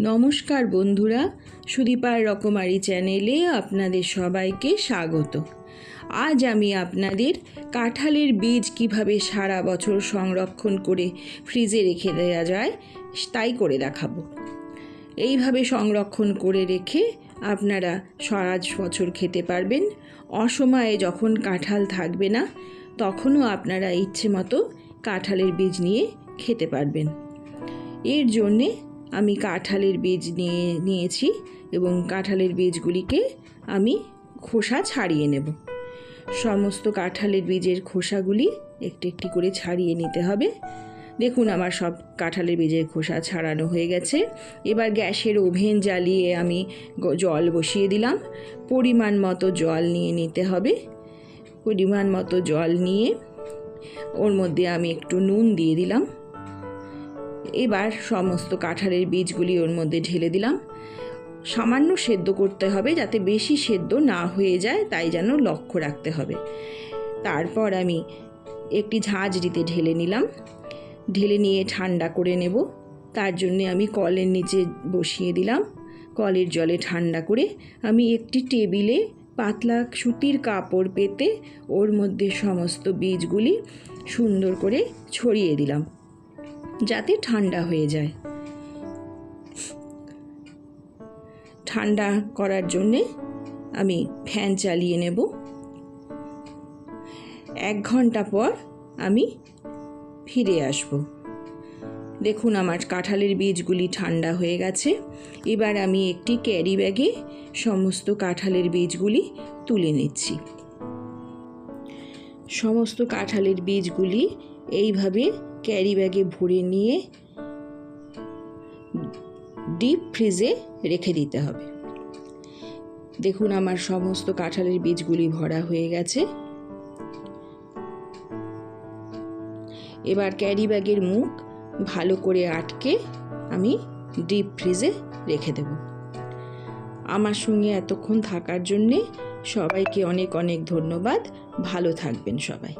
নমস্কার বন্ধুরা, সুদীপার রকমারি চ্যানেলে আপনাদের সবাইকে স্বাগত। আজ আমি আপনাদের কাঁঠালের বীজ কীভাবে সারা বছর সংরক্ষণ করে ফ্রিজে রেখে দেওয়া যায়, তাই করে দেখাবো। এইভাবে সংরক্ষণ করে রেখে আপনারা সারা বছর খেতে পারবেন। অসময়ে যখন কাঁঠাল থাকবে না, তখনও আপনারা ইচ্ছে মতো কাঁঠালের বীজ নিয়ে খেতে পারবেন। এর জন্যে আমি কাঁঠালের বীজ নিয়ে, নিয়েছি এবং কাঁঠালের বীজগুলিকে আমি খোসা ছাড়িয়ে নেব। সমস্ত কাঁঠালের বীজের খোসাগুলি একটি একটি করে ছাড়িয়ে নিতে হবে। দেখুন আমার সব কাঁঠালের বীজের খোসা ছাড়ানো হয়ে গেছে। এবার গ্যাসের ওভেন জ্বালিয়ে আমি জল বসিয়ে দিলাম। পরিমাণ মতো জল নিয়ে নিতে হবে। পরিমাণ মতো জল নিয়ে ওর মধ্যে আমি একটু নুন দিয়ে দিলাম। এবার সমস্ত কাঁঠালের বীজগুলি ওর মধ্যে ঢেলে দিলাম। সামান্য সেদ্ধ করতে হবে যাতে বেশি সেদ্ধ না হয়ে যায়, তাই যেন লক্ষ্য রাখতে হবে। তারপর আমি একটি ঝাঁঝরিতে ঢেলে নিলাম। ঢেলে নিয়ে ঠান্ডা করে নেব। তার জন্যে আমি কলের নিচে বসিয়ে দিলাম। কলের জলে ঠান্ডা করে আমি একটি টেবিলে পাতলা সুতির কাপড় পেতে ওর মধ্যে সমস্ত বীজগুলি সুন্দর করে ছড়িয়ে দিলাম। যাতে ঠান্ডা হয়ে যায়। ঠান্ডা করার জন্যে আমি ফ্যান চালিয়ে নেব। এক ঘণ্টা পর আমি ফিরে আসব। দেখুন আমার কাঁঠালের বীজগুলি ঠান্ডা হয়ে গেছে। এবার আমি একটি ক্যারি ব্যাগে সমস্ত কাঁঠালের বীজগুলি তুলে নিচ্ছি। সমস্ত কাঁঠালের বীজগুলি এইভাবে ক্যারি ব্যাগে ভরে নিয়ে ডিপ ফ্রিজে রেখে দিতে হবে। দেখুন আমার সমস্ত কাঁঠালের বীজগুলি ভরা হয়ে গেছে। এবার ক্যারি ব্যাগের মুখ ভালো করে আটকে আমি ডিপ ফ্রিজে রেখে দেব। আমার সঙ্গে এতক্ষণ থাকার জন্যে সবাইকে অনেক অনেক ধন্যবাদ। ভালো থাকবেন সবাই।